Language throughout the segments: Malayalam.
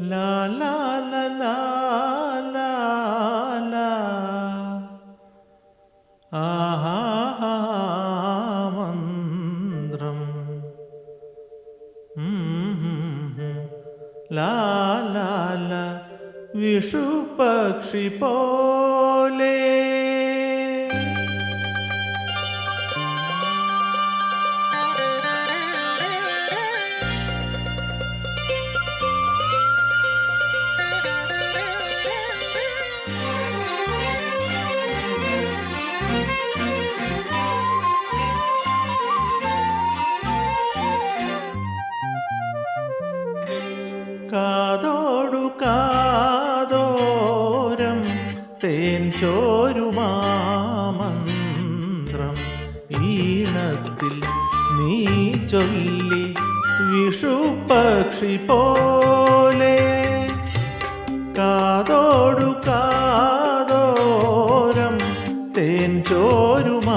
ലാ ലാ ലാ ലാ ലാ ലാ. ആഹാ മന്ത്രം. ഉം, ഉം, ഉം. ലാ ലാ ലാ. വിഷു പക്ഷി പോലെ. കാതോടു കാതോരം തേൻ ചോരുമാമന്ത്രം ഈണത്തിൽ നീ ചൊല്ലി വിഷു പക്ഷി പോലെ. കാതോടു കാതോരം തേൻ ചോരുമാമന്ത്രം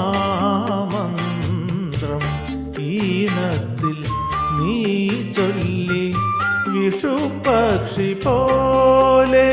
ഈണത്തിൽ നീ ചൊല്ലി വിഷു പക്ഷി പോലെ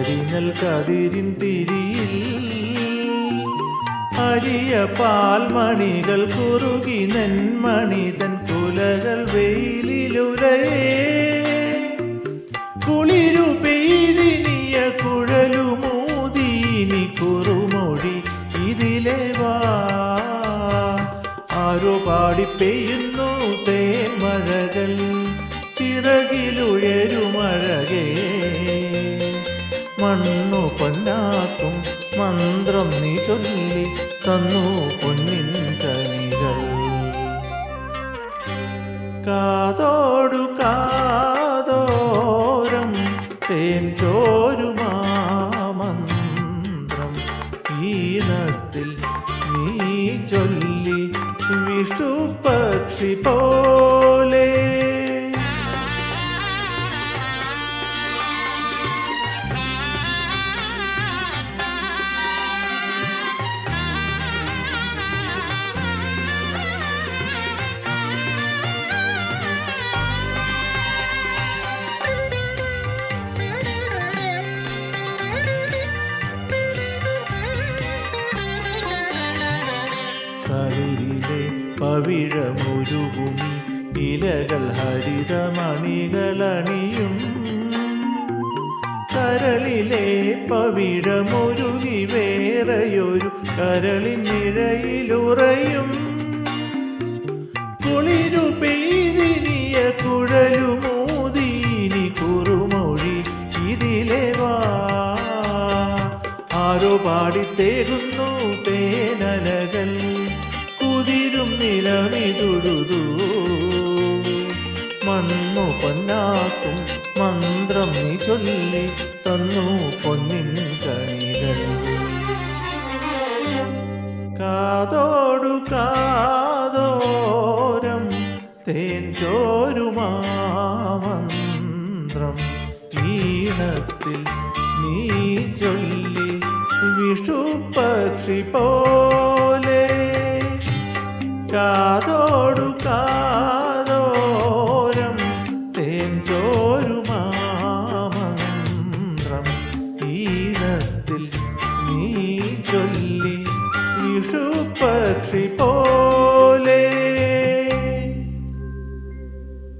ഉണരുവരി കതിരിൻ തിരിയിൽ അരിയ പാൽമണികൾ കുറുകി നെന്മണി തൻ കുലകൾ വെയിലിലുലയേ. കുളിരു പെയ്തിനിയ മന്ത്രം നീ ചൊല്ലി തന്നു പൊന്നിൻ കനികൾ. കാതോടു കാതോരം തേൻ ചോരുമാമന്ത്രം ഈണത്തിൽ നീ ചൊല്ലി വിഷു പക്ഷി പോലെ പവിഴമുരുകുമി ഇലകൾ ഹരിതമണികളണിയും. കരളിലെ പവിഴമുരുകി വേറെയൊരു കരളിനിഴയിലുറയും കുളിരു പെയ്തിരിയ കുഴലുമൂതീനി കുറുമൊഴി ഇതിലെ വാ. ആരോ പാടിത്തേകുന്നു നിലമിതുഴുതു മണ്ണു പൊന്നാക്കും മന്ത്രം നീ ചൊല്ലി തന്നു പൊന്നിൻ കണികൾ കാതോടു കാതോരം തേൻ ചോരുമാമന്ത്രം ഈണത്തിൽ നീ ചൊല്ലി വിഷു പക്ഷി പോലെ നീ ചൊല്ലി വിഷു പക്ഷി പോ